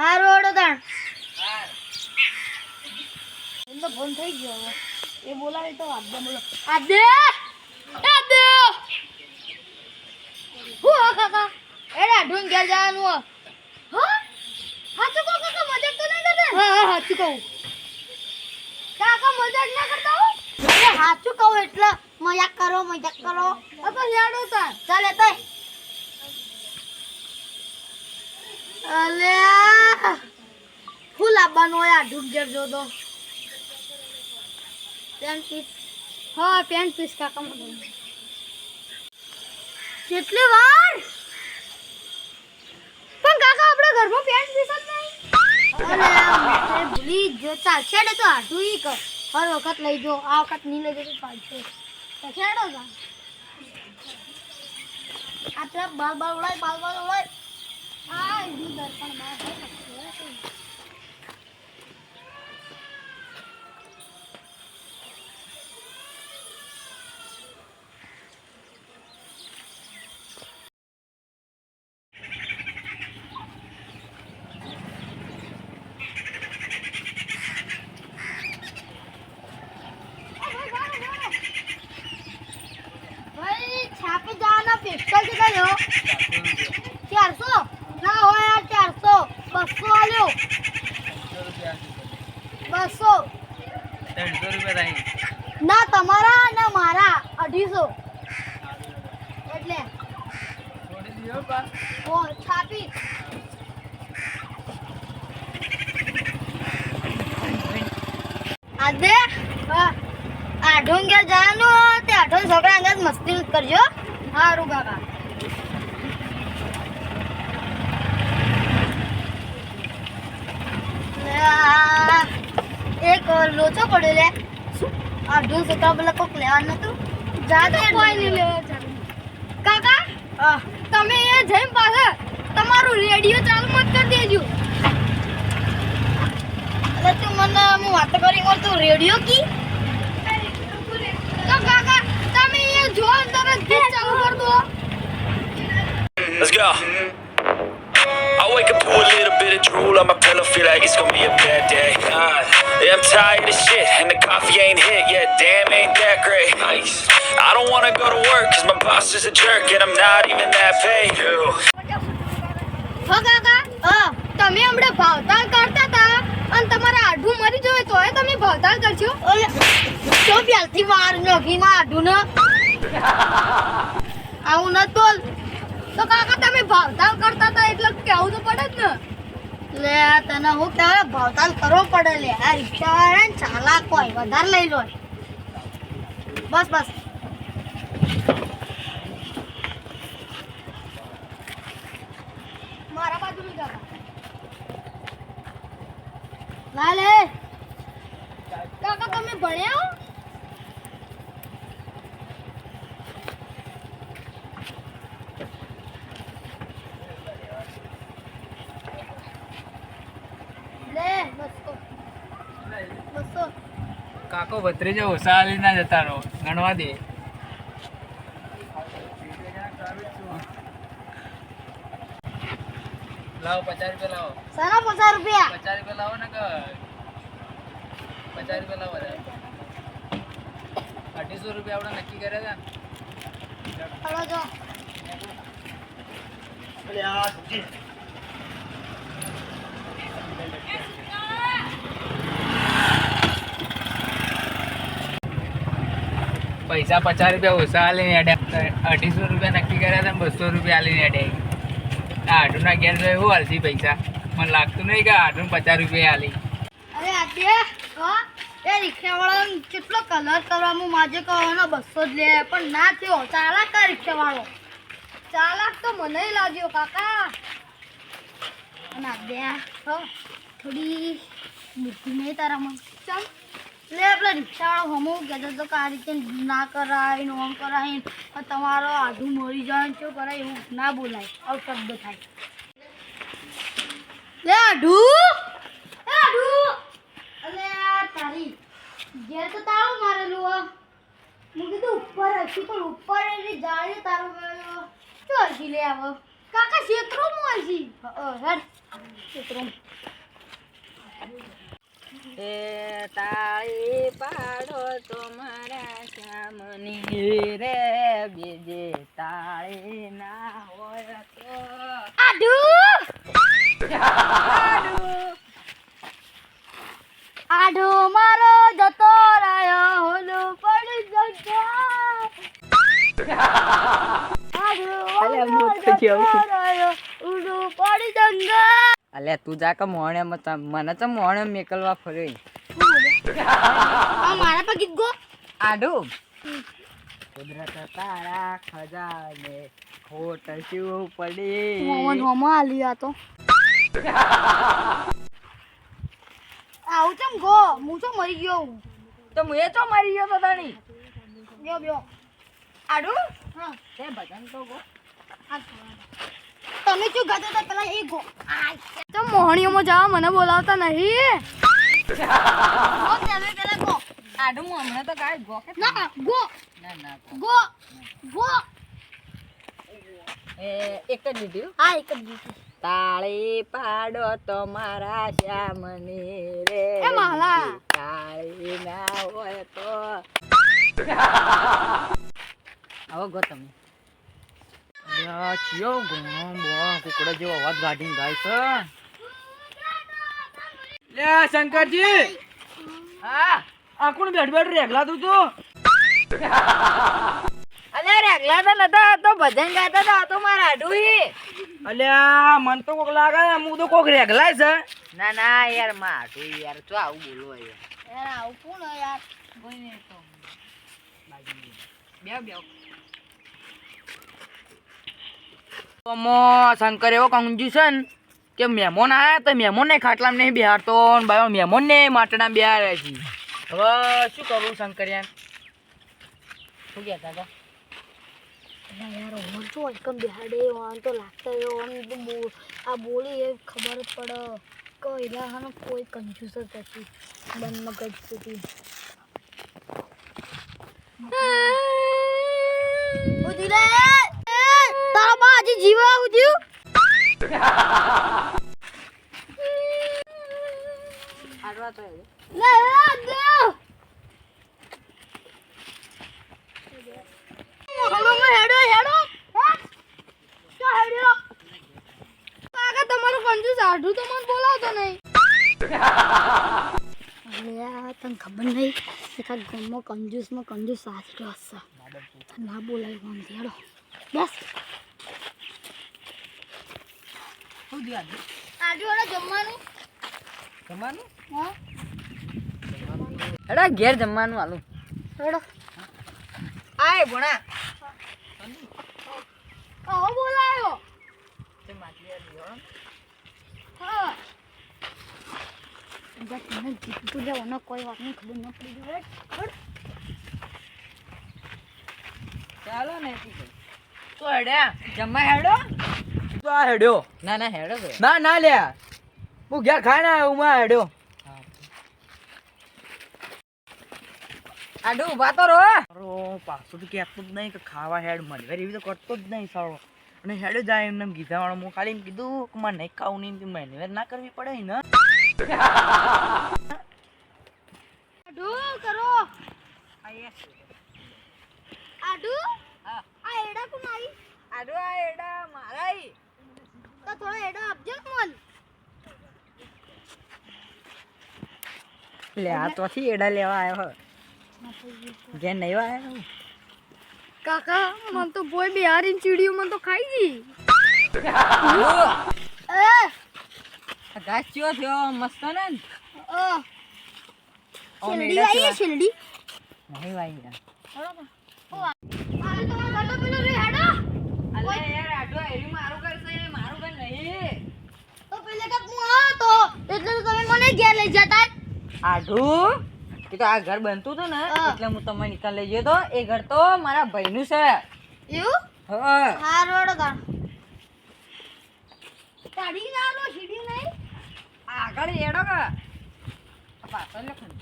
હારું ઓડો તાણ. એમ તો ફોન થઈ ગયો હવે. એ બોલાવે તો આદે બોલો. આદે! આદે! હું હા કાકા એડા ઢોંગ ઘેર જવાનું હો. હા? સાચું કહું કાકા મજાક તો નહીં કરતા? હા હા હાચું કહું. કાકા મજાક ના કરતા હો? હાચું કહું એટલે મજાક કરો મજાક કરો. તો હેડો તાર ચાલે તો અલે ફૂલ હોય, આ ઘેર જો તો. પેન પીસ હા પેન પીસ કાકા કેટલી વાર? પણ કાકા, આપણે ઘરમાં પેન પીસ જ નહીં. અરે ભૂલી જ ચાલશે ને તો આટલું ઈ કર. હર વખત લઈ જો. આ વખત નહીં લઈ જતો તો ખેડો જા. આ તો બાલ બાલ ઉડાય, બાલ બાલ ઉડાય. આ દર્પણ બાર હોય ને. ભાઈ છાપી જવાના ચારસો? ના હોય ચારસો. બસો આલ્યો. બસો. ત્રણસો રૂપિયા ના તમારા ના મારા અઢીસો. એટલે. ઓ છાપી. આજે આઢું ગયા જવાનું તે આઠો છોકરા અંગત મસ્તી કરજો. સારું કાકા લે આ એક લોચો પડ્યો લે. શું? ઢોલ છોકરા બોલા કોક લેવાનું નતું? તો કોઈ નહીં લેવા કાકા હા. તમે એ જઈને પાછા તમારું રેડિયો ચાલુ મત કરી દેજો. એટલે તું મને હું વાત કરી કર તું રેડિયો કી? તો કાકા તમે એ જો તરત ગીત ચાલુ કર દો. Let's go. I wake up to a little bit of drool on my pillow, feel like it's gonna be a bad day. Coffee ain't hit yet. Damn, ain't that great. Nice. I don't wanna go to work, cause my boss is a jerk, and I'm not even that paid. હો કાકા હા તમે હમણાં ભાવતાલ કરતા હતા અને તમારા આઢું મરી જવે તોય તમે ભાવતાલ કરશો તો પ્યાલથી વાર નોખી ના આઢું ન આવું ન તોલ તો કાકા તમે ભાવતાલ કરતા હતા એટલે કેવું તો પડે જ ને લે, તને હું કહેવાય, ભાવતાલ કરવો પડે આ રિક્ષા વાળા હોય બસ બસ. મારા તમે ભણ્યા હો? લે બસો બસો કાકો ભત્રીજો ઓસાલી ના જતા રહો. ગણવા દે. લાવો પચાસ રૂપિયા લાવો. સારા પચાસ રૂપિયા? પચાસ રૂપિયા લાવો ને કે પચાસ રૂપિયા લાવો અઢીસો રૂપિયા આપણે નક્કી કર્યા હતા હલો પૈસા પચાસ રૂપિયા ઓછા આલીને અડ્યા અઢીસો રૂપિયા નક્કી કર્યા હતા બસો રૂપિયા આલીને અડ્યા આ આઢુના ઘેર જો એવું હાલતી પૈસા. મને લાગતું નહીં કે આઢું પચાસ રૂપિયા આલી. અરે હા? એ રિક્ષાવાળાનો કેટલો કલર કરવામાં માજે કહેવાનો બસો જ લે પણ ના થયો. ચાલાક આ રિક્ષાવાળો. ચાલાક તો મને લાગ્યો કાકા. અને આ બે હો, થોડી બુદ્ધિ નહીં તારામાં. ચાલ. લે આપણે રિક્ષાવાળો હમો કહેતો તો કે આ રીતે ના કરાય ને ઓમ કરાય તમારો આધું મરી જાય ને શું કરાય એવું ના બોલાય આવું શબ્દ થાય. લે આઢુ! એ આઢુ! અલે તારી ઘેર તો તારું મારેલું હો. હું કીધું ઉપર હશે પણ ઉપર એની જાણે તારું મારેલું. શું હજી લે આવો. કાકા ક્ષેત્રોમાં હજી? હેડ. ક્ષેત્રોમાં એ તાળી પાડો તમારા મારા શ્યામની રે બીજે તાળી ના હોય તો. આડુ આડુ આડુ મારો જતો રહ્યો હોલો પડી જતો. આડુ મારો જતો. રહ્યો ઉડો પડી જંગા અલે તું જા કે મોણે મને તો મોણે મેકલવા ફર્યો. મારા પર ગીત ગો. આડો. કુદરત તારા ખજાને ખોટ શું પડી? મોમન હોમો આલી આ તો. આવું ચમ ગો? હું તો મરી ગયો તો હું એ તો મરી ગયો તો તાણી બ્યો બ્યો આડુ? હા. તે ભજન તો ગો. આ તમે શું ગાતો તો પેલા એ ગો તો મોહણીઓમાં જવા મને બોલાવતા નહીં. ગો તમે પેલા ગો. આડું હું હમણાં તો કાંઈ ગો કે ના ગો. ના ના ગો. ગો. એક જ લીધું હા. એક જ દીધું તાળી પાડો તો મારા શ્યામની રે. એ માલા. તાળી ના હોય તો. આવો ગો તમે. ચિયો ગુણો બો કુકડા જેવો અવાજ ગાડીને ગાય છે. લે શંકરજી! હા આ કોણ બેઠ બેઠ રેગલા તું. તું અલે રેગલા તો નતા તો ભજન ગાતા તો તો મારા આડું અલ્યા મન તો કોક લાગે હું તો કોક રેગલાય છે. ના ના યાર મારું યાર તો આવું બોલો યાર યાર આવું કોણ બે બે મો શંકર એવો કંજુ કે મહેમાન આવ્યા તો મહેમાનને ખાટલામાં નહીં બિહારતો ને બાયો મહેમાન ને માટડા બિહાર્યા છે. હવે શું કરું શંકરિયા? શું કહેતા હતા? યાર ઓન તો એકમ બિહાડે ઓન તો લાગતા એ બો- આ બોલી એ ખબર જ પડે. કોઈ રાહનો કોઈ જ નથી મન મગજ સુધી. જીવા ઉધ્યું આડવા તો. લે લે હેડો તમારું કંજૂસ સાઢું તો મને બોલાવતો નહીં. તને ખબર નહીં? કે આ ગામમાં કંજૂસમાં કંજૂસ સાચડો હશે. ના બોલાય ફોન હેડો. બસ. શું થયું આજે આજે ઓલા જમવાનું? જમવાનું? હા. એડા ઘેર જમવાનું આલું હેડો. આય ભણા. કહો બોલાયો. તે માટલી આ દીવાળો. હા. બસ મને જીતું જવાનો કોઈ વાતની ખબર ન પડી ચાલો ને તું તો હેડ્યા જમવા હેડો. તો આ હેડ્યો. ના ના હેડો ના ના લે હું ઘેર ખાઈ ના હું માં હેડ્યો. આડુ ઊભા તો રહો. અરો પાછું તો કહેતો જ નહીં કે ખાવા હેડ. મળે એવી તો કરતો જ નહીં સારો અને હેડ જાય એમને કીધા વાળો હું ખાલી કીધું કે મારે નહીં ખાવું નહીં મને ના કરવી પડે ને. આડુ કરો. આડુ? આ એડા કોણ આવી? આડું આ એડા મારા. તો થોડો એડો આપજો મન લે આ તોથી એડા લેવા આવ્યો હો. ઘેર નહીં આવ્યો કાકા મન તો બોય બિહારી ચીડિયું મન તો ખાઈ ગઈ. એ. ઘાસ ચિયો થયો મસ્ત ને? અ ઓમ આવી ચિયા. નહીં વાઈ યાર આ તો પેલો રે હેડો. અલે યાર આડું એરી મારું ઘર મારું ઘર નહીં તો પેલે કાક હું એટલે તો તમે મને ઘેર લઈ જતા. આઢું એ તો આ ઘર બનતું હતું ને એટલે હું તમને નીકળ લઈ ગયો તો. એ ઘર તો મારા ભાઈનું છે. એવું? હા. હારું હેડો તાણ. ગાડી ના સીડી નહીં આગળ એડો કે. પાછળ લખો ને.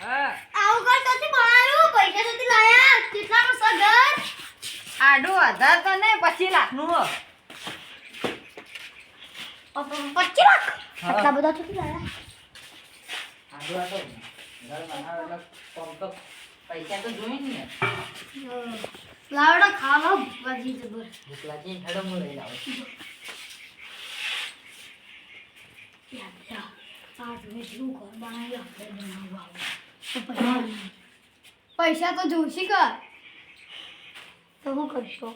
હા. આવું ઘર ક્યાંથી બનાવ્યું પૈસા ક્યાંથી લાયા. કેટલા નું ઘર આડું આધાર તો ને પછી લાખનું પચીસ લાખ. આટલા બધા તો તો પૈસા તો જોઈએ ને લાવડો ખાવા ભાજી જબર. ભૂખ લાગી હેડો હું લઈ લાવું પૈસા તો જોશી કર તો હું કરશો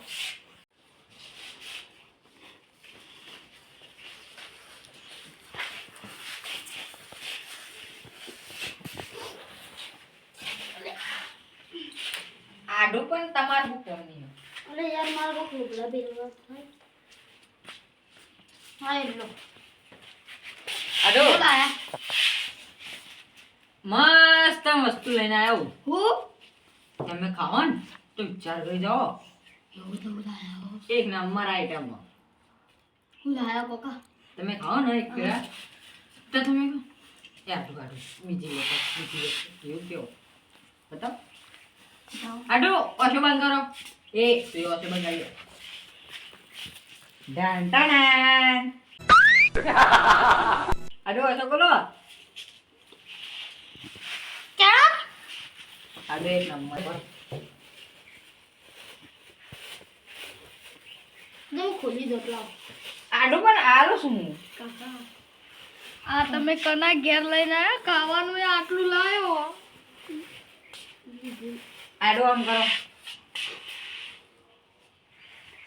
આડું પણ તમારું કોમ નહીં. અરે યાર મારો કોક લુગડા બેરવા હા એટલો આડું મસ્ત વસ્તુ લઈને આવ્યો હું. તમે ખાઓ ને તો વિચાર કરી જાઓ. એવું તો લાયા એક નંબર આઈટમ હું લાયા કોકા? તમે ખાઓ ને એક પેલા. તો તમે આટલું કાઢો. બીજી લોકો બીજી લોકો એવું કેવો? બતાવો. આડો ઓછો બંધ કરો. એ તો એ ઓછો બંધ કરી ડાન ટાણાન. આડો ઓછો બોલો. ચાલો. આડો એક નંબર હું ખોલી દો લાવ આડો પણ આલો શું કાકા. આ તમે કના ઘેર લઈને આવ્યા ખાવાનું આટલું લાવ્યો આડો આમ કરો.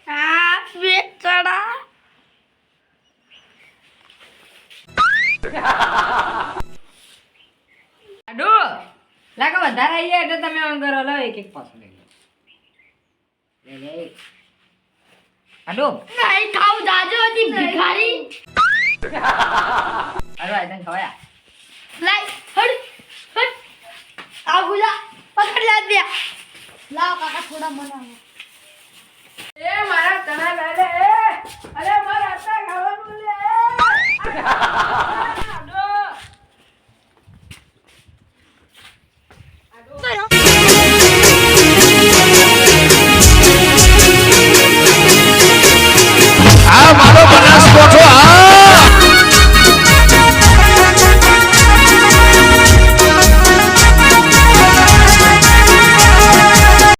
આ બેચડા આડો. લાગે વધારે આવી જાય એટલે તમે આમ કરો. લો એક એક પાછું લઈ લો. હાલો. નહીં ખાવ જાજો હતી ભિખારી. હાલો આઈદન ખવાયા. લાઈ હડ હડ. આ ગુલા પકડ લા દે લાવ કાકા થોડા મનાવો. એ મારા તના લાલે અરે મારા